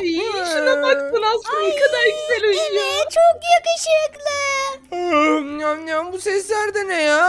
Ay şuna baksana Aslı ne kadar güzel uyuyor. Evet çok yakışıklı. Nyam nyam bu sesler de ne ya?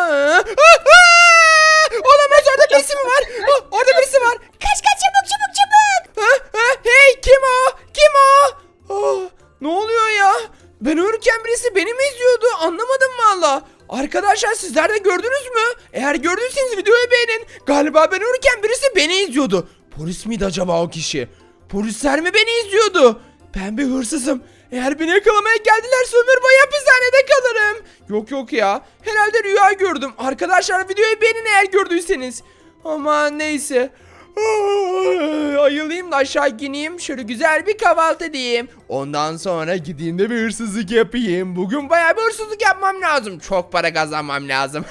Olamaz orada birisi mi var? Orada birisi var. Kaç kaç çabuk çabuk çabuk. Ha, ha, hey kim o? Kim o? Aa, ne oluyor ya? Ben uyurken birisi beni mi izliyordu? Anlamadım valla. Arkadaşlar sizler de gördünüz mü? Eğer gördüyseniz videoyu beğenin. Galiba ben uyurken birisi beni izliyordu. Polis miydi acaba o kişi? Polisler mi beni izliyordu? Ben bir hırsızım. Eğer beni yakalamaya geldilerse ömür boyu hapishanede kalırım. Yok yok ya. Herhalde rüya gördüm. Arkadaşlar videoyu beğenin eğer gördüyseniz. Ama neyse. Ay, Ayılayım da aşağı ineyim. Şöyle güzel bir kahvaltı edeyim. Ondan sonra gideyim de bir hırsızlık yapayım. Bugün bayağı bir hırsızlık yapmam lazım. Çok para kazanmam lazım.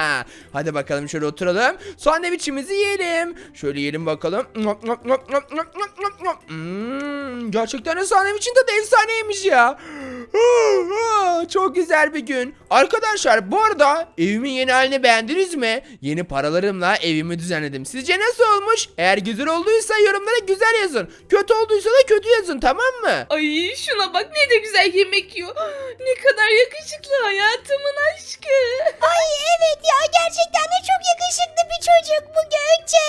Hadi bakalım şöyle oturalım. Sandviçimizi yiyelim. Şöyle yiyelim bakalım. Hmm, gerçekten de sandviçin tadı efsaneymiş ya. Çok güzel bir gün. Arkadaşlar bu arada evimin yeni halini beğendiniz mi? Yeni paralarımla evimi düzenledim. Sizce nasıl olmuş? Eğer güzel olduysa yorumlara güzel yazın. Kötü olduysa da kötü yazın tamam mı? Ay şuna bak ne de güzel yemek yiyor. Ne kadar yakışıklı hayatımın aşkı. Ay evet ya gerçekten de çok yakışıklı bir çocuk bu Gökçe.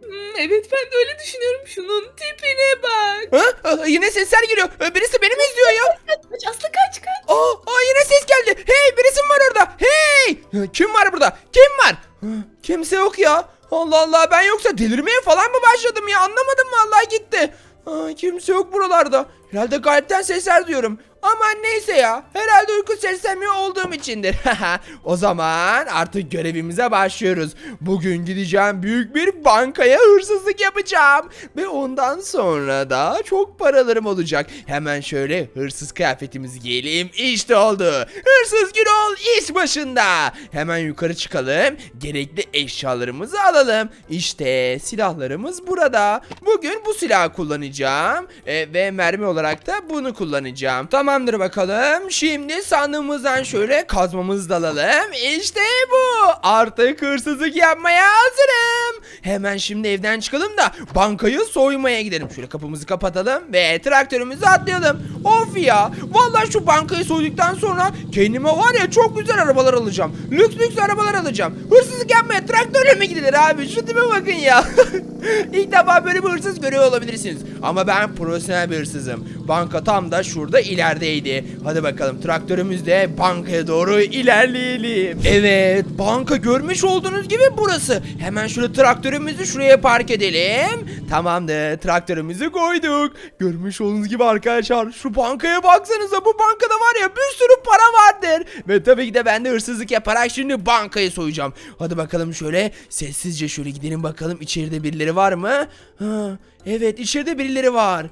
Hmm, evet ben de öyle düşünüyorum. Şunun tipine bak. Ha? Aa, Yine sesler geliyor. Ee, Birisi beni mi izliyor ya? Kaç kaç Aslı kaç kaç. Aa, aa, yine ses geldi. Hey birisi mi var orada? Hey! Kim var burada? Kim var? Ha, Kimse yok ya. Allah Allah ben yoksa delirmeye falan mı başladım ya? Anlamadım vallahi gitti. Aa, kimse yok buralarda. Herhalde kalpten sesler duyuyorum. Aman neyse ya. Herhalde uyku sersemiyor olduğum içindir. o zaman artık görevimize başlıyoruz. Bugün gideceğim büyük bir bankaya hırsızlık yapacağım. Ve ondan sonra da çok paralarım olacak. Hemen şöyle hırsız kıyafetimizi giyelim. İşte oldu. Hırsız Gürol iş başında. Hemen yukarı çıkalım. Gerekli eşyalarımızı alalım. İşte silahlarımız burada. Bugün bu silahı kullanacağım. E, ve mermi olarak da bunu kullanacağım. Tamamdır bakalım. Şimdi sandığımızdan şöyle kazmamızı da alalım. İşte bu. Artık hırsızlık yapmaya hazırım. Hemen şimdi evden çıkalım da bankayı soymaya gidelim. Şöyle kapımızı kapatalım ve traktörümüzü atlayalım. Of ya. Vallahi şu bankayı soyduktan sonra kendime var ya çok güzel arabalar alacağım. Lüks lüks arabalar alacağım. Hırsızlık yapmaya traktörle mi gidilir abi? Şu tipe bakın ya. İlk defa böyle bir hırsız görüyor olabilirsiniz. Ama ben profesyonel bir hırsızım. Banka tam da şurada ilerideydi. Hadi bakalım traktörümüzle bankaya doğru ilerleyelim. Evet banka görmüş olduğunuz gibi burası. Hemen şöyle traktörümüzü şuraya park edelim. Tamamdır traktörümüzü koyduk. Görmüş olduğunuz gibi arkadaşlar şu bankaya baksanıza bu bankada var ya bir sürü para vardır. Ve tabii ki de ben de hırsızlık yaparak şimdi bankayı soyacağım. Hadi bakalım şöyle sessizce şöyle gidelim bakalım içeride birileri var mı? Ha, evet içeride birileri var.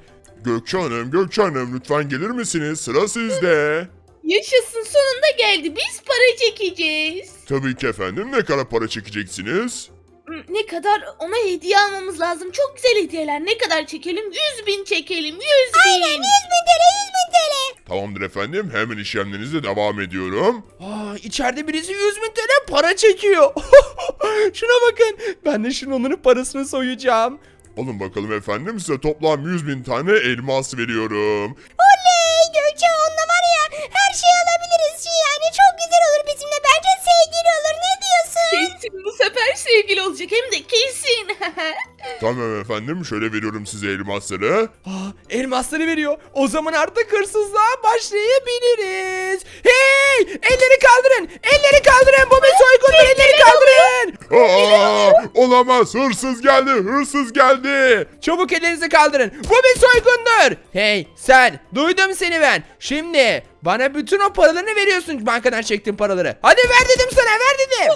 Gökçe Hanım, Gökçe Hanım lütfen gelir misiniz? Sıra sizde. Yaşasın sonunda geldi. Biz para çekeceğiz. Tabii ki efendim. Ne kadar para çekeceksiniz? Hmm, Ne kadar ona hediye almamız lazım. Çok güzel hediyeler. Ne kadar çekelim? 100 bin çekelim. 100 bin. Aynen 100 bin TL 100 bin TL. Tamamdır efendim. Hemen işlemlerinize devam ediyorum. Aa, içeride birisi 100 bin TL para çekiyor. Şuna bakın. Ben de şimdi onun parasını soyacağım. Alın bakalım efendim. Size toplam 100 bin tane elmas veriyorum. Oley Gökçe onunla var ya her şeyi alabiliriz. Yani çok güzel olur bizimle. Bence sevgili olur ne diyorsun? Kesin bu sefer sevgili olacak. Hem de kesin. Tamam efendim. Şöyle veriyorum size elmasları. Aa, elmasları veriyor. O zaman artık hırsızlığa başlayabiliriz. Hey! Elleri kaldırın. Elleri kaldırın. Bu bir soygundur. Elleri kaldırın. Aa, olamaz. Hırsız geldi. Hırsız geldi. Çabuk ellerinizi kaldırın. Bu bir soygundur. Hey sen. Duydum seni ben. Şimdi bana bütün o paralarını veriyorsun bankadan çektiğin paraları. Hadi ver dedim sana ver dedim.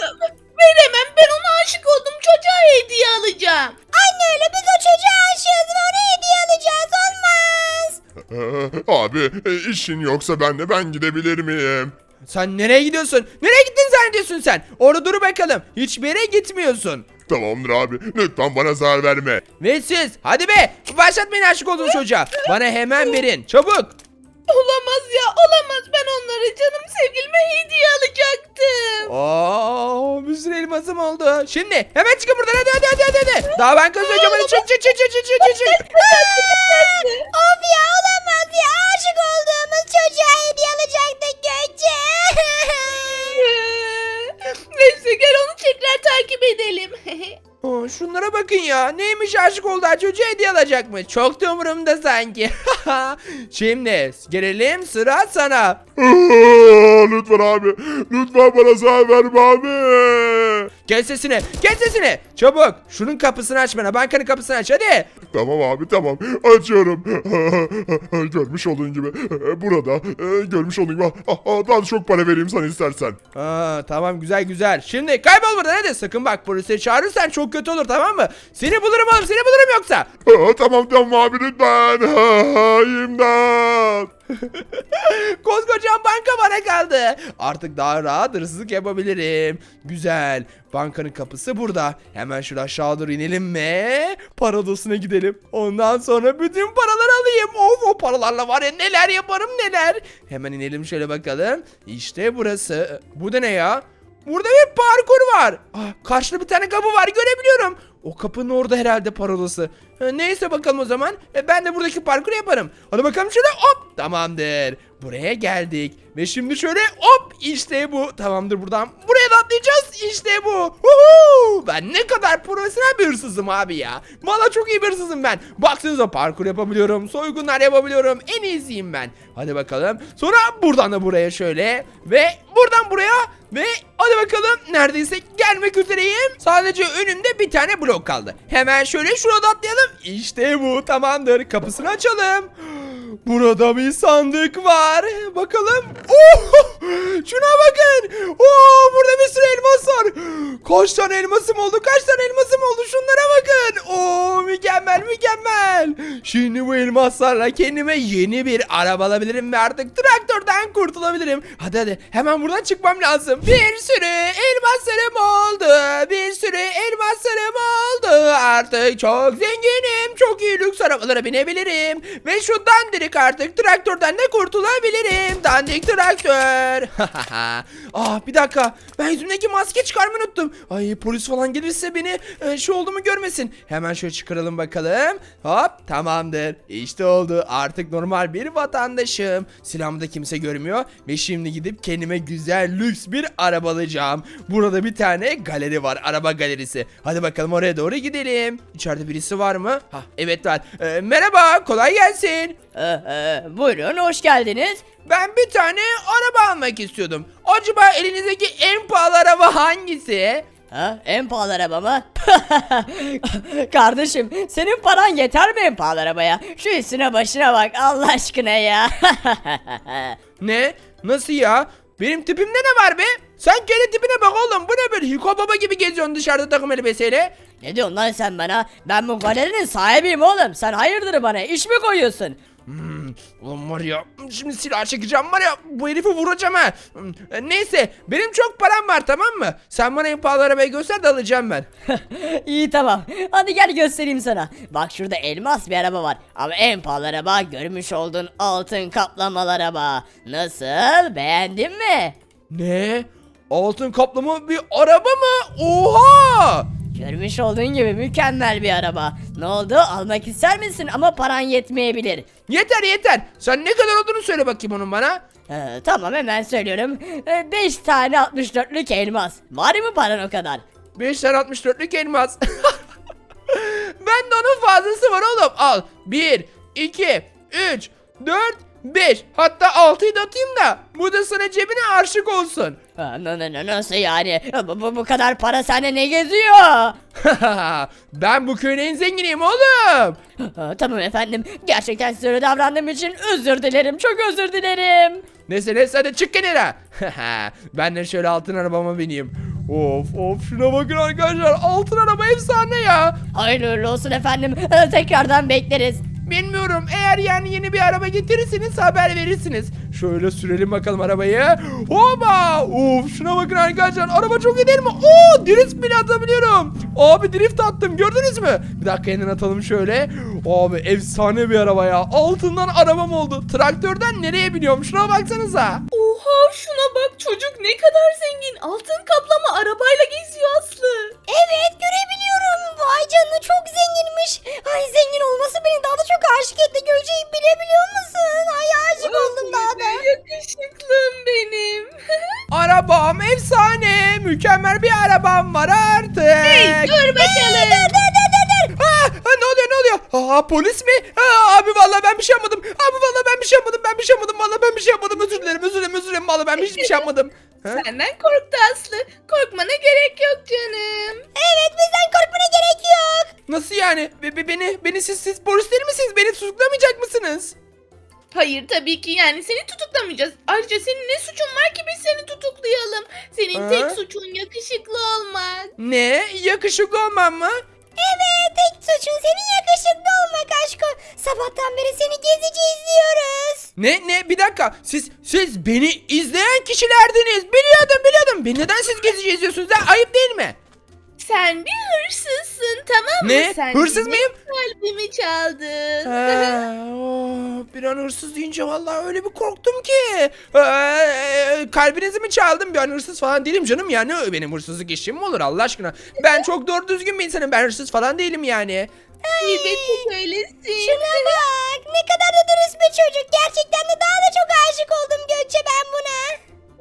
Veremem. Ben ona aşık oldum. Çocuğa hediye alacağım. Anne öyle biz o çocuğa aşığız ve ona hediye alacağız olmaz. Abi e, işin yoksa ben de ben gidebilir miyim? Sen nereye gidiyorsun? Nereye gittin zannediyorsun sen? Orada dur bakalım. Hiçbir yere gitmiyorsun. Tamamdır abi. Lütfen bana zarar verme. Ve siz hadi be başlatmayın aşık olduğunuz çocuğa. Bana hemen verin çabuk. Olamaz ya olamaz. Ben onlara canım sevgilime hediye alacaktım. Oo, bir sürü elmasım oldu. Şimdi hemen çıkın buradan hadi hadi hadi hadi. hadi. Daha ben kazanacağım hadi çık çık çık çık çık çık çık. of ya olamaz ya aşık olduğumuz çocuğa hediye alacaktık Gökçe. Neyse gel onu tekrar takip edelim. Şunlara bakın ya. Neymiş aşık oldu çocuğa hediye alacak mı? Çok da umurumda sanki. Şimdi gelelim sıra sana. lütfen abi. Lütfen bana zarar verme abi. Kes sesini kes sesini. Çabuk şunun kapısını aç bana. Bankanın kapısını aç hadi. Tamam abi tamam. Açıyorum. görmüş olduğun gibi. Burada. Görmüş olduğun gibi. Ah, ah, Daha çok para vereyim sana istersen. Aa, tamam güzel güzel. Şimdi kaybol buradan hadi. Sakın bak polise çağırırsan çok kötü olur tamam mı? Seni bulurum oğlum seni bulurum yoksa. Ah, Tamam tamam abi lütfen. İmdat. Koskocaman banka bana kaldı. Artık daha rahat hırsızlık yapabilirim. Güzel. Bankanın kapısı burada. Hemen şuraya aşağı doğru inelim ve para odasına gidelim. Ondan sonra bütün paraları alayım. Of o paralarla var ya neler yaparım neler. Hemen inelim şöyle bakalım. İşte burası. Bu da ne ya? Burada bir parkur var. Ah, karşıda bir tane kapı var görebiliyorum. O kapının orada herhalde parolası. Neyse bakalım o zaman. E, ben de buradaki parkuru yaparım. Hadi bakalım şöyle hop. Tamamdır. Buraya geldik. Ve şimdi şöyle hop işte bu. Tamamdır buradan. Buraya da atlayacağız. İşte bu. Huhu! Ben ne kadar profesyonel bir hırsızım abi ya. Valla çok iyi bir hırsızım ben. Baksanıza parkur yapabiliyorum. Soygunlar yapabiliyorum. En iyisiyim ben. Hadi bakalım. Sonra buradan da buraya şöyle. Ve buradan buraya. Ve hadi bakalım neredeyse gelmek üzereyim. Sadece önümde bir tane blok kaldı. Hemen şöyle şurada atlayalım. İşte bu tamamdır. Kapısını açalım. Burada bir sandık var. Bakalım. Oh! Şuna bakın. Oo, burada bir sürü elmas var. Kaç tane elmasım oldu? Kaç tane elmasım oldu? Şunlara bakın. Oo, mükemmel mükemmel. Şimdi bu elmaslarla kendime yeni bir araba alabilirim ve artık traktörden kurtulabilirim. Hadi hadi hemen buradan çıkmam lazım. Bir sürü elmaslarım oldu. Bir sürü elmaslarım oldu. Artık çok zenginim. Çok iyi lüks arabalara binebilirim. Ve şu dandirik artık traktörden de kurtulabilirim. Dandik traktör. ah bir dakika. Ben yüzümdeki maske çıkarmayı unuttum. Ay polis falan gelirse beni e, şu olduğumu görmesin. Hemen şöyle çıkaralım bakalım. Hop tamamdır. İşte oldu. Artık normal bir vatandaşım. Silahımı da kimse görmüyor. Ve şimdi gidip kendime güzel lüks bir araba alacağım. Burada bir tane galeri var. Araba galerisi. Hadi bakalım oraya doğru gidelim. İçeride birisi var mı? Ha evet var. E, merhaba kolay gelsin. Ee, buyurun hoş geldiniz. Ben bir tane araba almak istiyordum. Acaba elinizdeki en pahalı araba hangisi? Ha, en pahalı araba mı? Kardeşim senin paran yeter mi en pahalı arabaya? Şu üstüne başına bak Allah aşkına ya. Ne? Nasıl ya? Benim tipimde ne var be? Sen kendi tipine bak oğlum. Bu ne böyle Hiko Baba gibi geziyorsun dışarıda takım elbiseyle? ne diyorsun lan sen bana? Ben bu galerinin sahibiyim oğlum. Sen hayırdır bana iş mi koyuyorsun? Hmm, ulan var ya şimdi silah çekeceğim var ya bu herifi vuracağım ha. Hmm, e, Neyse benim çok param var tamam mı? Sen bana en pahalı arabayı göster de alacağım ben. İyi tamam. Hadi gel göstereyim sana. Bak şurada elmas bir araba var. Ama en pahalı araba görmüş olduğun altın kaplamalı araba. Nasıl? Beğendin mi? Ne? Altın kaplama bir araba mı? Oha! Görmüş olduğun gibi mükemmel bir araba. Ne oldu? Almak ister misin? Ama paran yetmeyebilir. Yeter yeter. Sen ne kadar olduğunu söyle bakayım onun bana. Ee, tamam hemen söylüyorum. 5 tane 64'lük elmas. Var mı paran o kadar? 5 tane 64'lük elmas. ben de onun fazlası var oğlum. Al. 1, 2, 3, 4, 5. Hatta 6'yı da atayım da. Bu da sana cebine aşık olsun. Ha, na- na- na- Nasıl yani? Bu, bu, bu kadar para sende ne geziyor? ben bu köyün en zenginiyim oğlum. Ha, tamam efendim. Gerçekten size davrandığım için özür dilerim. Çok özür dilerim. Neyse neyse hadi çık kenara. ben de şöyle altın arabama bineyim. Of of şuna bakın arkadaşlar. Altın araba efsane ya. Hayırlı uğurlu olsun efendim. Ee, Tekrardan bekleriz. Bilmiyorum. Eğer yani yeni bir araba getirirseniz haber verirsiniz. Şöyle sürelim bakalım arabayı. Hoba! Uf şuna bakın arkadaşlar. Araba çok iyi değil mi? Oo drift bile atabiliyorum. Abi drift attım gördünüz mü? Bir dakika yeniden atalım şöyle. Abi efsane bir araba ya. Altından arabam oldu. Traktörden nereye biniyorum? Şuna baksanıza. Oha şuna bak çocuk ne kadar zengin. Altın kaplama arabayla geziyor Aslı. Evet görebiliyorum. Canına çok zenginmiş. Ay zengin olması beni daha da çok aşık etti. Göceği bilebiliyor musun? Ay aşık oldum daha da. Yakışıklım benim. Arabam efsane. Mükemmel bir arabam var artık. Hey dur bakalım. Dur dur dur dur. Aa, ha, ne oluyor ne oluyor? Aa, polis mi? Aa, abi vallahi ben bir şey yapmadım. Abi vallahi ben bir şey yapmadım. Ben bir şey yapmadım. Vallahi ben bir şey yapmadım. Özür dilerim. Özür dilerim. Özür dilerim. Vallahi ben hiçbir şey yapmadım. Ha? Senden korktu Aslı. Korkmana gerek yok canım. Evet bizden. Nasıl yani? Be- be- beni beni siz siz polis değil misiniz? Beni tutuklamayacak mısınız? Hayır tabii ki yani seni tutuklamayacağız. Ayrıca senin ne suçun var ki biz seni tutuklayalım. Senin Ha? tek suçun yakışıklı olmak. Ne? Yakışıklı olmam mı? Evet tek suçun senin yakışıklı olmak aşkı. Sabahtan beri seni gezici izliyoruz. Ne ne bir dakika siz siz beni izleyen kişilerdiniz biliyordum biliyordum beni neden siz gezici izliyorsunuz ya ayıp değil mi? Sen bir hırsızsın tamam mı? Ne? Sen Hırsız benim mıyım? Kalbimi çaldın. Ha, oh, bir an hırsız deyince vallahi öyle bir korktum ki. Ee, kalbinizi mi çaldım? Ben hırsız falan değilim canım yani. Benim hırsızlık işim mi olur Allah aşkına? Ben çok doğru düzgün bir insanım. Ben hırsız falan değilim yani. Elbette öylesin. Şuna bak ne kadar da dürüst bir çocuk. Gerçekten de daha da çok aşık oldum.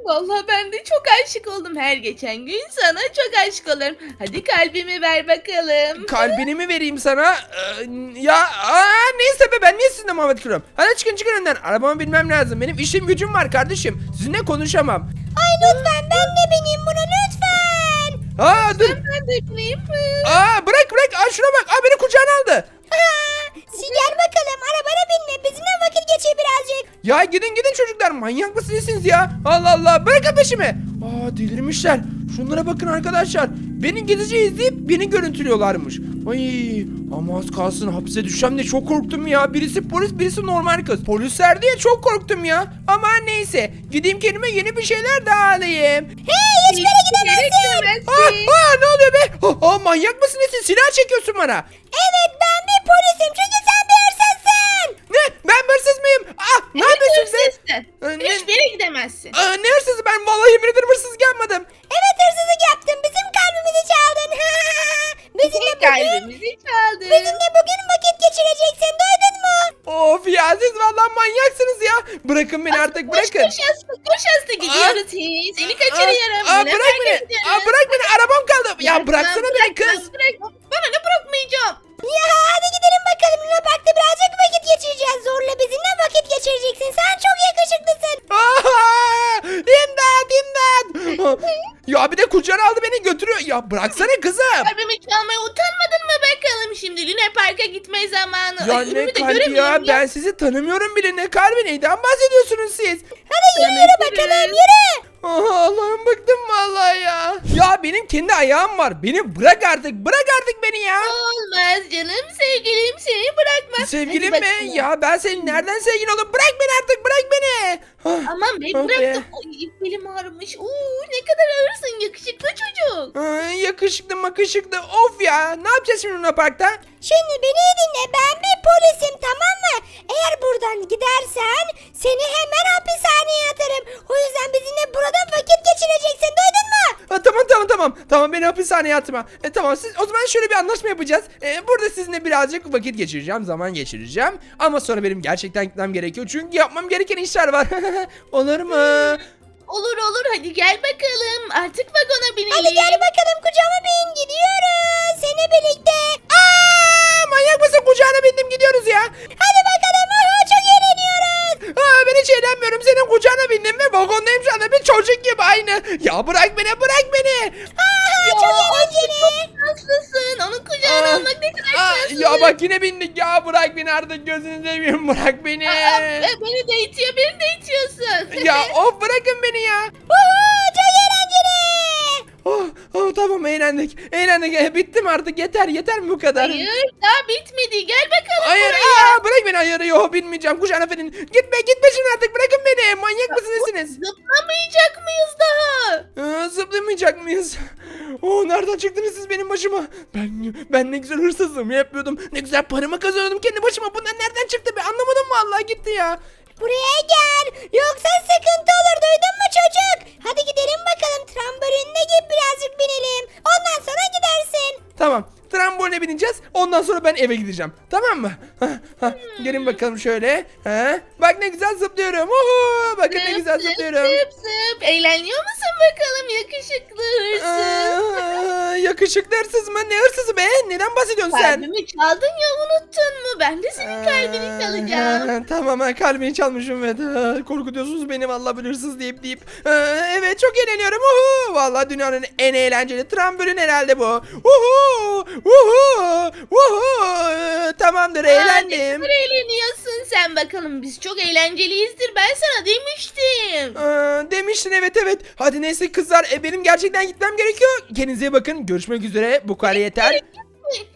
Vallahi ben de çok aşık oldum. Her geçen gün sana çok aşık olurum. Hadi kalbimi ver bakalım. Kalbini mi vereyim sana? Ee, ya aa, neyse be ben niye sizinle muhabbet kuruyorum? Hadi çıkın çıkın önden. Arabamı bilmem lazım. Benim işim gücüm var kardeşim. Sizinle konuşamam. Ay lütfen ben de bineyim buna lütfen. Aa dur. Ben de bileyim mi? Aa bırak bırak. Aa şuna bak. Aa beni kucağına aldı. Aa, gel bakalım arabana binme bizimle vakit geçir birazcık. Ya gidin gidin çocuklar manyak mısınız ya? Allah Allah bırakın peşimi. Aa delirmişler. Şunlara bakın arkadaşlar. Beni gezici izleyip beni görüntülüyorlarmış. Ay ama az kalsın hapse düşeceğim diye çok korktum ya. Birisi polis birisi normal kız. Polisler diye çok korktum ya. Ama neyse gideyim kendime yeni bir şeyler daha alayım. Hey hiçbir yere gidemezsin. Aa, aa, ne oluyor be? Aa, aa, manyak mısın nesin? Silah çekiyorsun bana. Evet ben polisim çünkü sen bir hırsızsın. Ne? Ben hırsız mıyım? Ah ne yapıyorsun sen? Ee, ne- Hiçbir yere gidemezsin. Aa, ne hırsızı ben vallahi yemin ederim hırsız gelmedim. Evet hırsızlık yaptın bizim kalbimizi çaldın. bizimle bugün, Kalbimizi çaldın. bizimle bugün vakit geçireceksin duydun mu? Of ya siz vallahi manyaksınız ya. Bırakın beni artık Koş bırakın. koş Aslı koş Aslı gidiyoruz hiç. Seni kaçırıyorum. Aa, Yine bırak beni. Aa, bırak beni arabam kaldı. Ya bıraksana beni kız. bırakmam. Ya bıraksana kızım. Kalbimi çalmaya utanmadın mı bakalım şimdi Luna Park'a gitme zamanı. Ya Ay, ne önümü de kalbi ya göremiyorum ben sizi tanımıyorum bile ne kalbi neyden bahsediyorsunuz siz? Hadi yürü yürü bakalım yürü. Allah'ım bıktım vallahi ya. Ya benim kendi ayağım var. Beni bırak artık bırak artık beni ya. Olmaz canım sevgilim seni bırakmaz. Sevgilim Hadi mi? bakalım. Ya ben senin nereden sevgilin oldum? Bırak beni artık bırak beni. Ah, Aman be Ah bıraktım. Ay belim ağrımış. Oo ne kadar ağırsın yakışıklı çocuk. Ay, yakışıklı makışıklı of ya. Ne yapacağız şimdi Luna Park'ta? Şimdi beni iyi dinle ben bir polisim tamam mı? Eğer buradan gidersen seni hemen hapishaneye atarım. O yüzden bizimle burada vakit geçireceksin duydun mu? Ha, tamam tamam tamam. Tamam beni hapishaneye atma. E, tamam siz o zaman şöyle bir anlaşma yapacağız. E, burada sizinle birazcık vakit geçireceğim. Zaman geçireceğim. Ama sonra benim gerçekten gitmem gerekiyor. Çünkü yapmam gereken işler var. Olur mu? Olur olur hadi gel bakalım. Artık vagona binelim. Hadi gel bakalım kucağıma bin gidiyoruz. Seni birlikte. Aa, manyak mısın? Kucağına bindim gidiyoruz ya. Hadi bakalım aha, çok eğleniyoruz. Aa, ben hiç eğlenmiyorum. Senin kucağına bindim ve vagondayım şu anda. Bir çocuk gibi aynı. Ya bırak beni bırak beni. Ya, çok eğlenceli. Şanslısın. Onun kucağına Aa, almak ne kadar aa, şanslı. ya bak yine bindik ya. Bırak beni artık gözünü seveyim. Bırak beni. Aa, e, beni de itiyor beni de itiyorsun. ya of bırakın beni ya. Eğlenceli. Oh, oh, tamam eğlendik. Eğlendik. E, bitti mi artık? Yeter yeter mi bu kadar? Hayır daha bitmedi. Gel bakalım Hayır, buraya. aa, bırak beni hayır yok bilmeyeceğim kuş efendin. Gitme gitme şimdi artık bırakın beni manyak mısınız siz? Zıplamayacak mıyız daha? Ee, zıplamayacak mıyız? Oo nereden çıktınız siz benim başıma? Ben ben ne güzel hırsızlığımı yapıyordum. Ne güzel paramı kazanıyordum kendi başıma. Bunlar nereden çıktı be? Anlamadım vallahi gitti ya. Buraya gel. Yoksa sıkıntı olur Tramboline bineceğiz. Ondan sonra ben eve gideceğim. Tamam mı? Gelin bakalım şöyle. Ha? Bak ne güzel zıplıyorum. Uhu, bakın ne güzel Zıp, zıplıyorum. Zıp zıp. Eğleniyor musun bakalım yakışıklı hırsız? Aa, yakışıklı hırsız mı? Ne hırsızı be? Neden bahsediyorsun sen? Kalbimi çaldın ya unuttun mu? Ben de senin kalbini çalacağım. Aa, tamam ha kalbini çalmışım evet. Aa, Korkutuyorsunuz beni vallahi böyle hırsız deyip deyip. Aa, evet çok eğleniyorum. Uhu. Vallahi dünyanın en eğlenceli trambolin herhalde bu. Uhu. Uhu. Uhu. Ee, Tamamdır Aa, Ne eğlendim. kadar eğleniyorsun sen bakalım. Biz çok eğlenceliyizdir. Ben sana demiştim. Aa, demiştin evet evet. Hadi neyse kızlar e, benim gerçekten gitmem gerekiyor. Kendinize iyi bakın. Görüşmek üzere. Bu kadar yeter.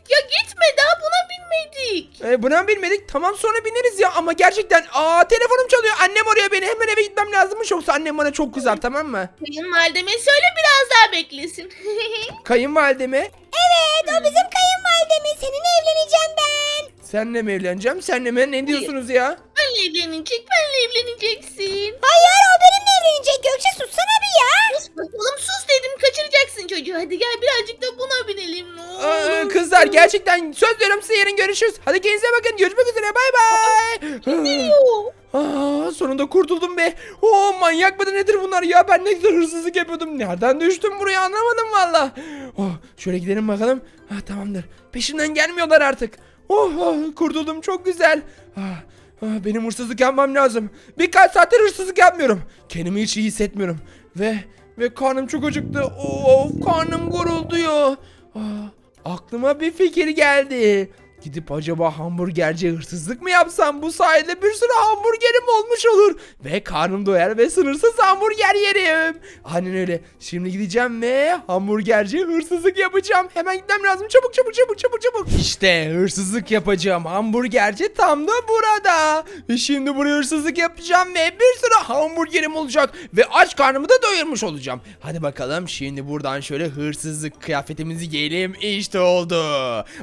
Ya gitme daha buna binmedik. E, buna bilmedik. Tamam sonra bineriz ya ama gerçekten aa telefonum çalıyor. Annem arıyor beni. Hemen eve gitmem lazımmış yoksa annem bana çok kızar tamam mı? Kayınvalideme söyle biraz daha beklesin. Kayınvalideme Evet o bizim kayınvalidemiz. Seninle evleneceğim ben. Senle mi evleneceğim? Senle mi? Ne diyorsunuz ya? benle evlenecek, benle evleneceksin. Hayır o benimle evlenecek. Gökçe sussana bir ya. Sus bakalım sus dedim kaçıracaksın çocuğu. Hadi gel birazcık da buna binelim ne Aa, olur. kızlar gerçekten söz veriyorum size yarın görüşürüz. Hadi kendinize bakın. Görüşmek üzere. Bay bay. Yoo. Aa, sonunda kurtuldum be. Oo manyak mıdır nedir bunlar ya? Ben ne güzel hırsızlık yapıyordum. Nereden düştüm buraya anlamadım valla. Oh, şöyle gidelim bakalım. Ha, tamamdır. Peşimden gelmiyorlar artık. Oh, oh, kurtuldum çok güzel. Ah, ah, benim hırsızlık yapmam lazım. Birkaç saattir hırsızlık yapmıyorum. Kendimi hiç iyi hissetmiyorum. Ve ve karnım çok acıktı. Of karnım gurulduyor. Ah, aklıma bir fikir geldi. Gidip acaba hamburgerci hırsızlık mı yapsam bu sayede bir sürü hamburgerim olmuş olur. Ve karnım doyar ve sınırsız hamburger yerim. Aynen öyle. Şimdi gideceğim ve hamburgerci hırsızlık yapacağım. Hemen gitmem lazım. Çabuk çabuk çabuk çabuk çabuk. İşte hırsızlık yapacağım. Hamburgerci tam da burada. Ve şimdi buraya hırsızlık yapacağım ve bir sürü hamburgerim olacak. Ve aç karnımı da doyurmuş olacağım. Hadi bakalım şimdi buradan şöyle hırsızlık kıyafetimizi giyelim. İşte oldu.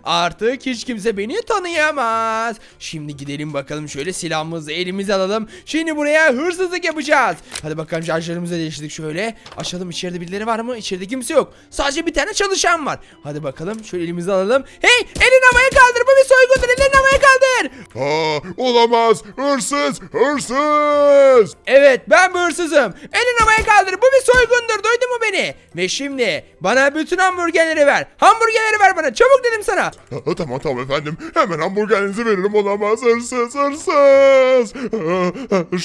Artık hiç kimse beni tanıyamaz. Şimdi gidelim bakalım şöyle silahımızı elimize alalım. Şimdi buraya hırsızlık yapacağız. Hadi bakalım şarjlarımızı değiştirdik şöyle. Açalım içeride birileri var mı? İçeride kimse yok. Sadece bir tane çalışan var. Hadi bakalım şöyle elimize alalım. Hey elini havaya kaldır bu bir soygundur elini havaya kaldır. Aa, olamaz. Hırsız, hırsız. Evet ben bir hırsızım. Elini havaya kaldır bu bir soygundur duydun mu beni? Ve şimdi bana bütün hamburgerleri ver. Hamburgerleri ver bana çabuk dedim sana. Aa, tamam tamam efendim. Hemen hamburgerinizi veririm. Olamaz. Hırsız, hırsız.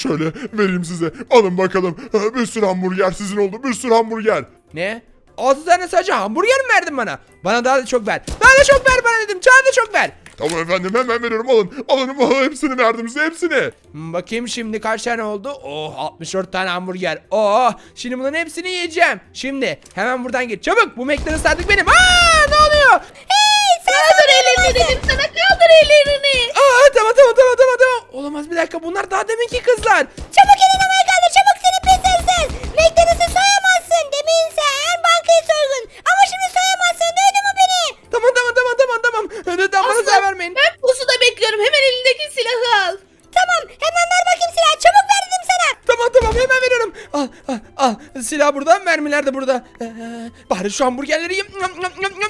Şöyle vereyim size. Alın bakalım. Bir sürü hamburger sizin oldu. Bir sürü hamburger. Ne? 6 tane sadece hamburger mi verdin bana? Bana daha da çok ver. Daha da çok ver bana dedim. Daha da çok ver. Tamam efendim hemen veriyorum alın. Alın alın hepsini verdim size hepsini. Hmm, Bakayım şimdi kaç tane oldu? Oh 64 tane hamburger. Oh şimdi bunların hepsini yiyeceğim. Şimdi hemen buradan git. Çabuk bu McDonald's artık benim. Aa ne oluyor? Kaldır ellerini dedim sana kaldır ellerini. Aa tamam tamam tamam tamam tamam. Olamaz bir dakika bunlar daha deminki kızlar. Çabuk elini havaya kaldır çabuk seni pis hırsız. McDonald's'ı soyamazsın. Demin sen bankayı soygun. Ama şimdi soyamazsın duydun mu beni? Tamam tamam tamam tamam tamam. Lütfen bana Aslı, zarar vermeyin. Ben pusuda bekliyorum hemen elindeki silahı al. Tamam hemen ver bakayım silahı çabuk ver dedim sana. Tamam tamam hemen veriyorum. Al al al. Silah burada mermiler de burada. Ee, bari şu hamburgerleri yiyeyim.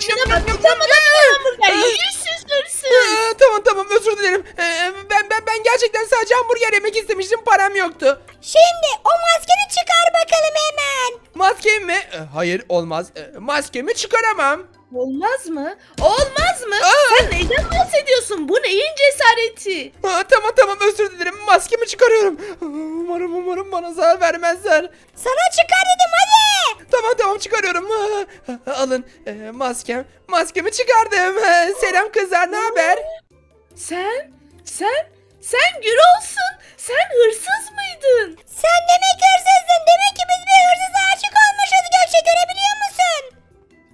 Şuna bak utanmadan hamburger yüzsüz hırsız. ee, tamam tamam özür dilerim. Ee, ben ben ben gerçekten sadece hamburger yemek istemiştim. Param yoktu. Şimdi o maskeni çıkar bakalım hemen. Maskem mi? Ee, hayır olmaz. Ee, maskemi çıkaramam. Olmaz mı? Olmaz mı? Aa! Sen neyden bahsediyorsun? Bu neyin cesareti? Aa, tamam tamam özür dilerim. Maskemi çıkarıyorum. Umarım umarım bana zarar vermezler. Sana çıkar dedim hadi. Tamam tamam çıkarıyorum. Alın ee, maskem. Maskemi çıkardım. Selam kızlar ne haber? Sen, sen, sen Gürol'sun. Sen hırsız mıydın? Sen demek hırsızdın. Demek ki biz bir hırsıza aşık olmuşuz Gökçe görebiliyor musun?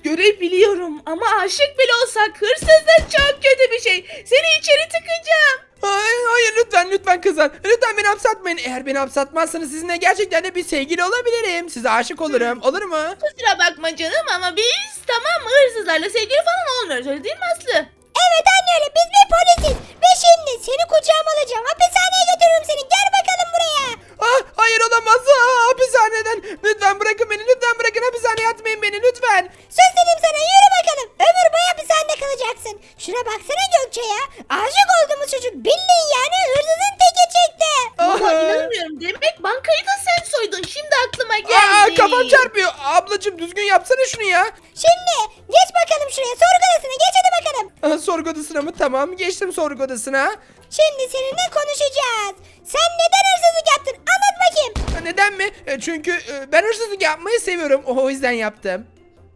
Görebiliyorum ama aşık bile olsak hırsızlık çok kötü bir şey. Seni içeri tıkacağım. Ay, hayır lütfen lütfen kızlar. Lütfen beni hapsatmayın. Eğer beni hapsatmazsanız sizinle gerçekten de bir sevgili olabilirim. Size aşık olurum. Olur mu? Kusura bakma canım ama biz tamam mı hırsızlarla sevgili falan olmuyoruz öyle değil mi Aslı? Evet anne öyle biz bir polisiz. Ve şimdi seni kucağıma alacağım. Hapishaneye götürürüm seni. Gel bakalım buraya. Ah, hayır olamaz. Ah, hapishaneden. Lütfen bırakın beni. Lütfen bırakın hapishaneye atmayın beni lütfen. Söz dedim sana yürü bakalım. Ömür boyu hapishanede kalacaksın. Şuna baksana Gökçe ya. Aşık olduğumuz çocuk bildiğin yani hırsızın teki çıktı. Ama Ah. inanmıyorum demek bankayı da sen soydun şimdi aklıma Aa, geldi. kafam çarpıyor. Ablacığım düzgün yapsana şunu ya. Şimdi geç bakalım şuraya sorgu odasına geç hadi bakalım. Ah, sorgu odasına mı? Tamam geçtim sorgu odasına. Şimdi seninle konuşacağız. Sen neden hırsızlık yaptın anlat bakayım. Neden mi? E, Çünkü e, ben hırsızlık yapmayı seviyorum. O yüzden yaptım.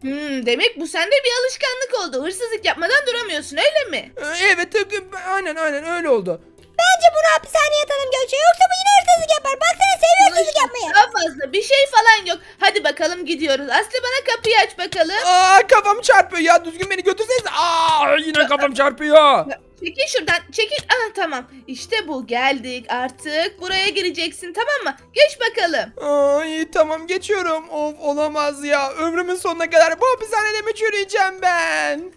Hmm, demek bu sende bir alışkanlık oldu. Hırsızlık yapmadan duramıyorsun öyle mi? E, Evet e, aynen aynen öyle oldu. Bence bunu hapishaneye atalım Gökçe yoksa bu yine hırsızlık yapar. Baksana seviyor hırsızlık yapmayı. Daha fazla bir şey falan yok. Hadi bakalım gidiyoruz. Aslı bana kapıyı aç bakalım. Aa kafam çarpıyor ya düzgün beni götürseniz. Aa yine kafam çarpıyor. Çekil şuradan çekil. Ah tamam. İşte bu geldik artık. Buraya gireceksin tamam mı? Geç bakalım. Ay tamam geçiyorum. Of olamaz ya. Ömrümün sonuna kadar bu hapishanede mi çürüyeceğim ben?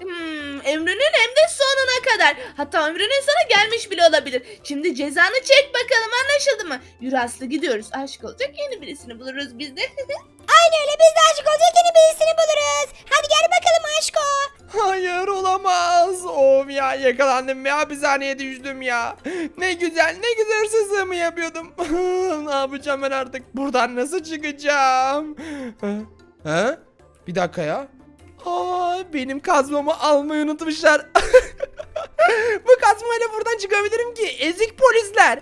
Hmm, ömrünün hem de sonuna kadar. Hatta ömrünün sana gelmiş bile olabilir. Şimdi cezanı çek bakalım anlaşıldı mı? Yürü Aslı gidiyoruz. Aşık olacak yeni birisini buluruz biz de. Aynı öyle biz de aşık olacak yeni birisini buluruz. Hadi gel bakalım aşko. Hayır olamaz. Of ya yakalandım ve hapishaneye düştüm ya. Ne güzel ne güzel hırsızlığımı yapıyordum. ne yapacağım ben artık? Buradan nasıl çıkacağım? Ha? Bir dakika ya. Aa, benim kazmamı almayı unutmuşlar. Bu kazmayla buradan çıkabilirim ki. Ezik polisler.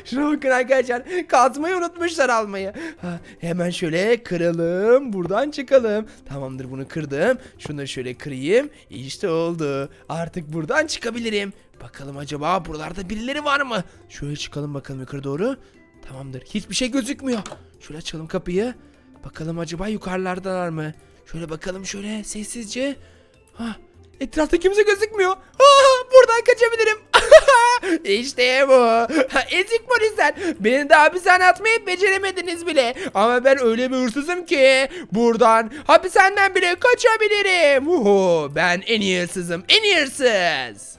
Şuna bakın arkadaşlar. Kazmayı unutmuşlar almayı. Ha, hemen şöyle kıralım. Buradan çıkalım. Tamamdır bunu kırdım. Şunu da şöyle kırayım. İşte oldu. Artık buradan çıkabilirim. Bakalım acaba buralarda birileri var mı? Şöyle çıkalım bakalım yukarı doğru. Tamamdır. Hiçbir şey gözükmüyor. Şöyle açalım kapıyı. Bakalım acaba yukarılardalar mı? Şöyle bakalım şöyle sessizce. Ha, etrafta kimse gözükmüyor. Aa, buradan kaçabilirim. işte bu. Ezik polisler. Beni de hapishane atmayı beceremediniz bile. Ama ben öyle bir hırsızım ki buradan hapishaneden bile kaçabilirim. Uhu, ben en iyi hırsızım. En iyi hırsız.